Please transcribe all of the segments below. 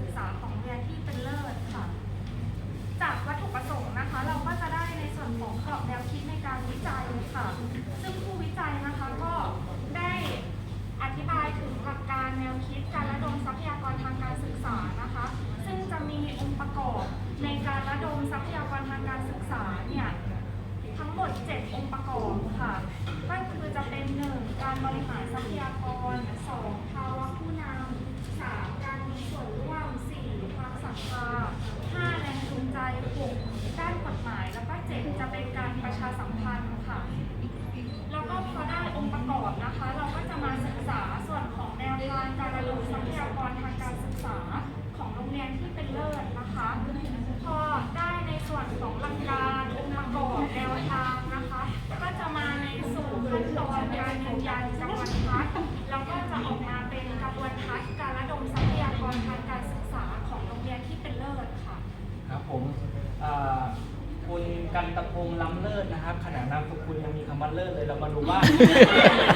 ศึกษาของเรียนที่เป็นเลิศค่ะ จากวัตถุประสงค์นะคะ เราก็จะได้ในส่วนของกรอบแนวคิดในการวิจัยค่ะ ซึ่งผู้วิจัยนะคะก็ได้อธิบายถึงหลักการแนวคิดการระดมทรัพยากรทางการศึกษานะคะ ซึ่งจะมีองค์ประกอบในการระดมทรัพยากรทางการศึกษาเนี่ยทั้งหมด 7 องค์ประกอบค่ะ ก็คือจะเป็น 1. การบริหารทรัพยากร 2. ภาวะผู้นำ 3. การ ส่วนร่วม 4. ความศรัทธา 5. แรงจูงใจ 6. ด้านกฎหมาย แล้วก็ 7. จะเป็นการประชาสัมพันธ์ งษ์ล้ำเลิศนะครับ ขนาดนามสกุลยังมีคำว่าเลิศเลยเรามาดูว่า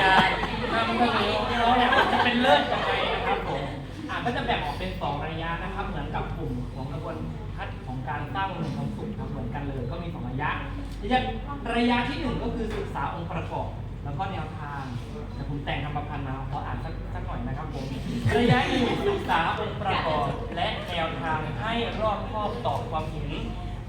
การนำเสนอของเราเนี่ยจะเป็นเลิศยังไงนะครับผมอะก็จะแบ่งออกเป็นสองระยะนะครับ เหมือนกับกลุ่มของกระบวนทัศน์ของการสร้างองความสุขครับเหมือนกันเลยก็มีสองระยะระยะระยะที่หนึ่งก็คือศึกษาองค์ประกอบแล้วก็แนวทางแต่ผมแต่งคำประพันธ์มาขออ่านสักสักหน่อยนะครับผมระยะหนึ่งศึกษาองค์ประกอบและแนวทางให้รอบครอบต่อความเห็น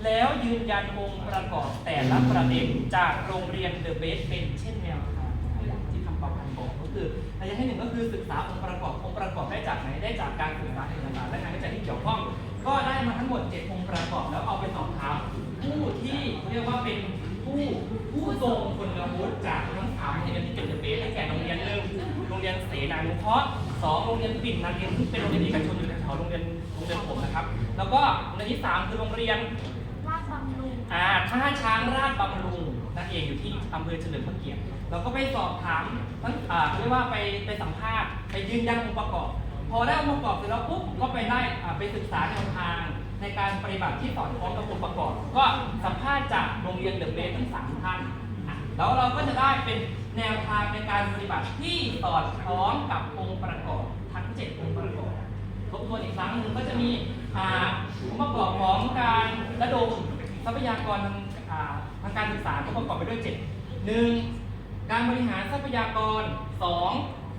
แล้วยืนยันองค์ประกอบแต่ละประเด็นจากโรงเรียนเดอะเบสเป็นเช่นแนวทางอย่างที่คำประพันธ์บอกก็คือระยะที่หนึ่งก็คือศึกษาองค์ประกอบองค์ประกอบได้จากไหนได้จากการศึกษาเอกสารและงานวิจัยที่เกี่ยวข้อง ก็ได้มาทั้งหมด 7 องค์ประกอบแล้วเอาไปสอบถามผู้ที่เรียกว่าเป็นผู้ผู้ทรงคุณวุฒิจากทั้งสามโรงเรียนที่เป็นเดอะเบสได้แก่โรงเรียนหนึ่งโรงเรียนเสนานุเคราะห์สองโรงเรียนปิ่นนาเรียนซึ่งเป็นโรงเรียนเอกชนอยู่แถวโรงเรียนโรงเรียนผมนะครับ แล้วก็โรงเรียนที่สามคือโรงเรียน อ่าท่าช้างราชบำรุงนั่นเองอยู่ที่อำเภอเฉลิมพระเกียรติเราก็ไปสอบถามทั้งอ่าเรียกว่าไปไปสัมภาษณ์ไปยืนยันองค์ประกอบ พอได้องค์ประกอบเสร็จแล้วปุ๊บก็ไปได้อ่าไปศึกษาแนวทางในการปฏิบัติที่สอดคล้องกับองค์ประกอบ ก็สัมภาษณ์จากโรงเรียนเดอะเบสทั้งสามท่านอะแล้วเราก็จะได้เป็นแนวทางในการปฏิบัติที่สอดคล้องกับองค์ประกอบทั้งเจ็ดองค์ประกอบทบทวนอีกครั้งหนึ่งก็จะมีอ่าองค์ประกอบของการระดม ทรัพยากรทางทางการศึกษาก็ประกอบไปด้วยเจ็ดหนึ่งการบริหารทรัพยากรสอง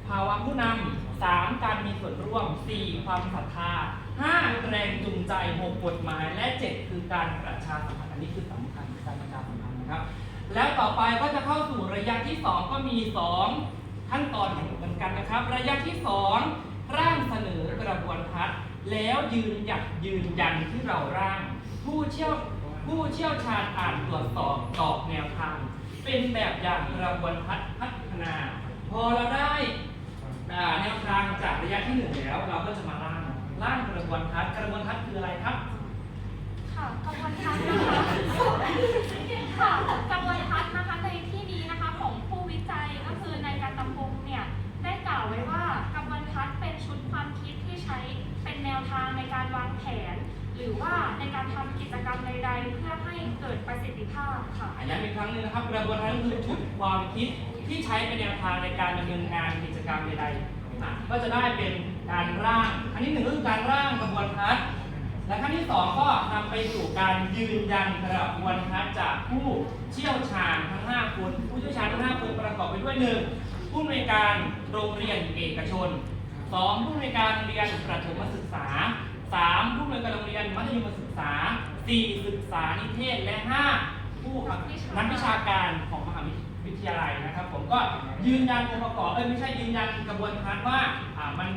ภาวะผู้นำสามการมีส่วนร่วมสี่ความศรัทธาห้าแรงจูงใจหกกฎหมาย และเจ็ดคือการประชาสัมพันธ์อันนี้คือสำคัญการประชาสัมพันธ์นะครับ แล้วต่อไปก็จะเข้าสู่ระยะที่สองก็มีสองขั้นตอนเหมือนกันนะครับ ระยะที่สองร่างเสนอกระบวนทัศน์แล้วยืนหยัดยืนยันที่เราร่าง ผู้เชี่ยว ผู้เชี่ยวชาญอ่านตรวจสอบตอบแนวทาง เป็นแบบอย่างกระบวนทัศน์พัฒนา พอเราได้แนวทางจากระยะที่หนึ่งแล้ว เราก็จะมาล่างล่างกระบวนทัศน์กระบวนทัศน์คืออะไรครับ ค่ะกระบวนทัศน์นะคะค่ะ หรือว่าในการทำกิจกรรมใดๆ เพื่อให้เกิดประสิทธิภาพค่ะอะย้ำอีกครั้งหนึงนะครับกระบวนการก็คือชุดความคิดที่ใช้เป็นแนวทางในการดำเนินงานกิจกรรมใดๆอะก็จะได้เป็นการร่าง อันที่หนึ่งก็คือการร่างกระบวนทัศน์และขั้นที่สองก็นำไปสู่การยืนยันกระบวนทัศน์จากผู้เชี่ยวชาญทั้ง5คนผู้เชี่ยวชาญทั้ง5คนประกอบไปด้วยหนึ่งผู้อำนวยการโรงเรียนเอกชนสองผู้อำนวยการโรงเรียนประถมศึกษา สามผู้อำนวยการโรงเรียนมัธยมศึกษาสี่ศึกษานิเทศ และห้าผู้นักวิชาการของมหาวิทยาลัยนะครับ ผมก็ยืนยันองค์ประกอบเอ้ยไม่ใช่ยืนยันกระบวนการว่าอ่ามัน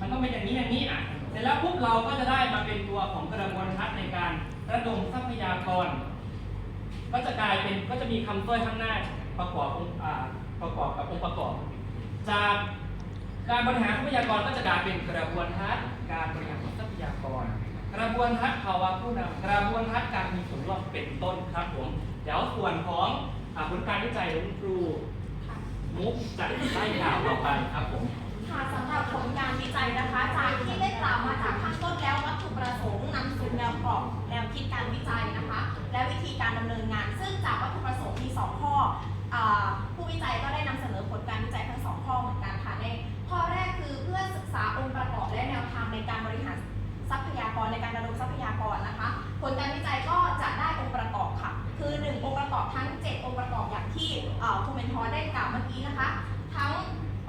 มันต้องเป็นอย่างนี้อย่างนี้อะเสร็จแล้วปุ๊บเราก็จะได้มาเป็นตัวของกระบวนทัศน์ในการระดมทรัพยากร ก็จะกลายเป็นก็จะมีคำต้อยข้างหน้าประกอบองค์อ่าประกอบกับองค์ประกอบ จากการบริหารทรัพยากรก็จะกลายเป็นกระบวนทัศน์การบริหาร ยากร กระบวนทัศน์ภาวะผู้นำกระบวนทัศน์การมีส่วนร่วมเป็นต้นครับผมเดี๋ยวส่วนของอผลการวิจัยของครูมุกจะได้กล่าวต่อไปครับผมค่ะสำหรับผลการวิจัยนะคะ จากที่ได้กล่าวมาจากข้างต้นแล้ววัตถุประสงค์นำสู่แนวกรอบแนวคิดการวิจัยนะคะ และวิธีการดำเนินงาน ซึ่งจากวัตถุประสงค์มี 2 ข้ออผู้วิจัยก็ได้นำเสนอผลการวิจัยทั้ง 2 ข้อเหมือนกันค่ะในข้อแรกคือเพื่อศึกษาองค์ประกอบและแนวทางในการบริหารากรในการระดมทรัพยากรนะคะ ผลการวิจัยก็จะได้องค์ประกอบค่ะ คือ 1 องค์ประกอบทั้ง 7 องค์ประกอบอย่างที่คุณเมนทอร์ได้กล่าวเมื่อกี้นะคะ ทั้ง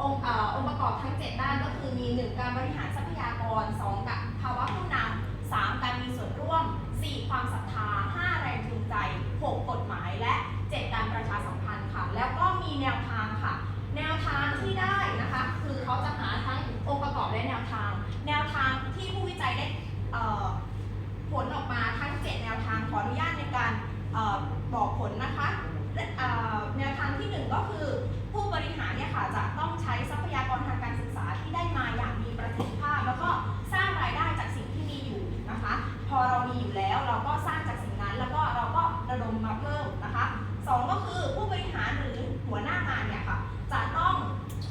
องค์องค์ประกอบทั้ง 7 ด้านก็คือมี 1 การบริหารทรัพยากร 2 กับภาวะผู้นำ3การมีส่วนร่วม 4 ความศรัทธา 5 แรงจูงใจ 6 กฎหมาย และ 7 การประชาสัมพันธ์ค่ะ แล้วก็มีแนวทางค่ะ แนวทางที่ได้นะคะ คือเขาจะหาทั้งองค์ประกอบและแนวทาง แนวทางที่ผู้วิจัยได้เอ่อผลออกมาทั้ง 7 แนวทางขออนุญาตในการเออกผลนะคะแนวทางที่ 1 ก็คือผู้บริหารเนี่ยค่ะจะต้องใช้ทรัพยากรทางการศึกษาที่ได้มาอย่างมีประสิทธิภาพ แล้วก็สร้างรายได้จากสิ่งที่มีอยู่นะคะ พอเรามีอยู่แล้วเราก็สร้างจากสิ่งนั้นแล้วก็เราก็ระดมมาเพิ่มนะคะสองก็คือผู้บริหารหรือหัวหน้างานเนี่ยค่ะจะต้อง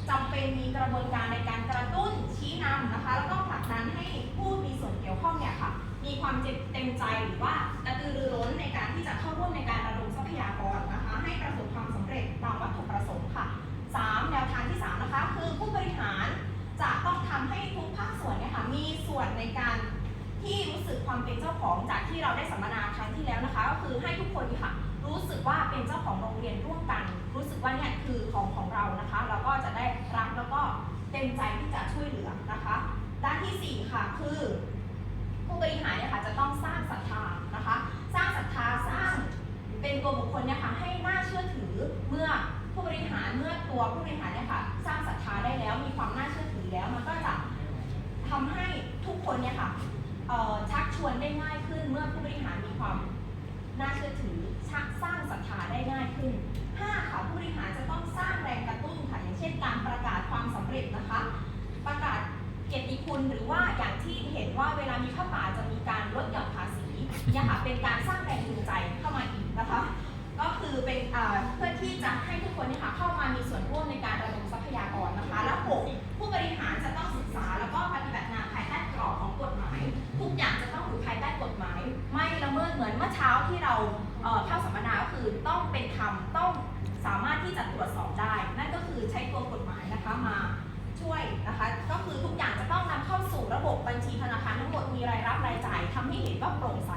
จำเป็นมีกระบวนการในการกระตุ้นชี้นำนะคะ แล้วก็ผลักดันให้ผู้มีส่วนเกี่ยวข้องเนี่ยค่ะมีความเต็มใจหรือว่ากระตือรือร้นในการที่จะเข้าร่วมในการ ยากรนะคะ ให้ประสบความสำเร็จตามวัตถุประสงค์ค่ะสามแนวทางที่สามนะคะ คือผู้บริหารจะต้องทำให้ทุกภาคส่วนเนี่ยค่ะมีส่วนในการที่รู้สึกความเป็นเจ้าของจากที่เราได้สัมมนาครั้งที่แล้วนะคะ ก็คือให้ทุกคนค่ะ รู้สึกว่าเป็นเจ้าของโรงเรียนร่วมกัน รู้สึกว่าเนี่ยคือของของเรานะคะ เราก็จะได้รักแล้วก็เต็มใจที่จะช่วยเหลือนะคะ ด้านที่สี่ค่ะคือ ผู้บริหารเนี่ย ว่าเวลามีผ้าป่าจะมีการลดหย่อนภาษีเนี่ยค่ะเป็นการสร้างแรงจูงใจเข้ามาอีกนะคะก็คือเป็นเพื่อที่จะให้ทุกคนเนี่ยค่ะเข้ามามีส่วนร่วมในการระดมทรัพยากรนะคะ และ 6. ผู้บริหารจะต้องศึกษาแล้วก็ปฏิบัติงานภายใต้กรอบของกฎหมาย ทุกอย่างจะต้องอยู่ภายใต้กฎหมาย ไม่ละเมิดเหมือนเมื่อเช้าที่เราเอ่อเข้าสัมมนาก็คือต้องเป็นธรรมต้อง งใส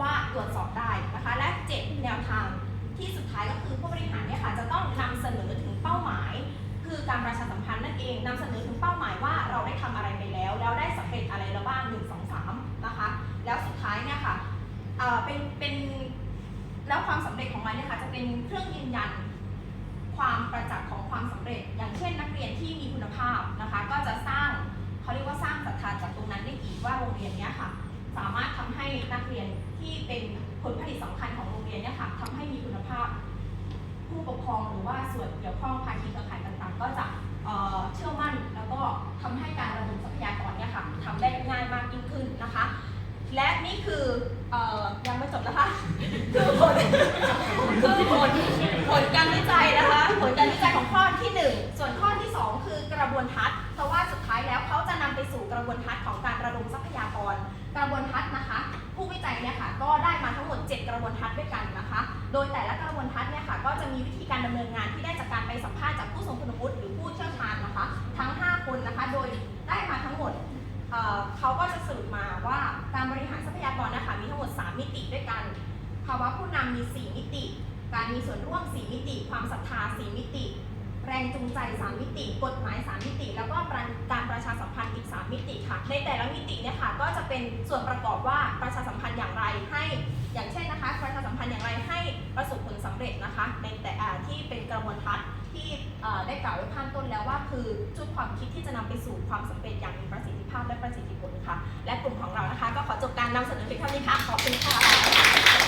ว่าตรวจสอบได้นะคะ และ 7 แนวทางที่สุดท้ายก็คือผู้บริหารเนี่ยค่ะจะต้องนำเสนอถึงเป้าหมาย คือการประชาสัมพันธ์นั่นเองนำเสนอถึงเป้าหมายว่าเราได้ทำอะไรไปแล้ว แล้วได้สำเร็จอะไรแล้วบ้าง 1 2 3 นะคะ แล้วสุดท้ายเนี่ยค่ะเป็นเป็นแล้วความสำเร็จของมันเนี่ยค่ะจะเป็นเครื่องยืนยันความประจักษ์ของความสำเร็จ อย่างเช่น นักเรียนที่มีคุณภาพนะคะ ก็จะสร้างเขาเรียกว่าสร้างศรัทธาจากตรงนั้นได้อีกว่าโรงเรียนเนี้ยค่ะ สามารถทำให้นักเรียนที่เป็นผลผลิตสำคัญของโรงเรียนเนี่ย กันภาวะผู้นำมี 4 มิติ การมีส่วนร่วม 4 มิติ ความศรัทธา 4 มิติ แรงจูงใจ 3 มิติ กฎหมาย 3 มิติ แล้วก็การประชาสัมพันธ์อีก 3 มิติค่ะ ในแต่ละมิติเนี่ยค่ะก็จะเป็นส่วนประกอบว่าประชาสัมพันธ์อย่างไรให้ อย่างเช่นนะคะประชาสัมพันธ์อย่างไรให้ประสบผลสำเร็จนะคะ ในแต่ที่เป็นกระบวนทัศน์ที่ได้กล่าวไว้ข้างต้นแล้วว่าคือชุดความคิดที่จะนำไปสู่ความสำเร็จอย่างมีประสิทธิภาพและประสิทธิผลค่ะ และกลุ่มของเรานะคะ ก็ขอจบการนำเสนอเพียงเท่านี้ค่ะขอบคุณค่ะ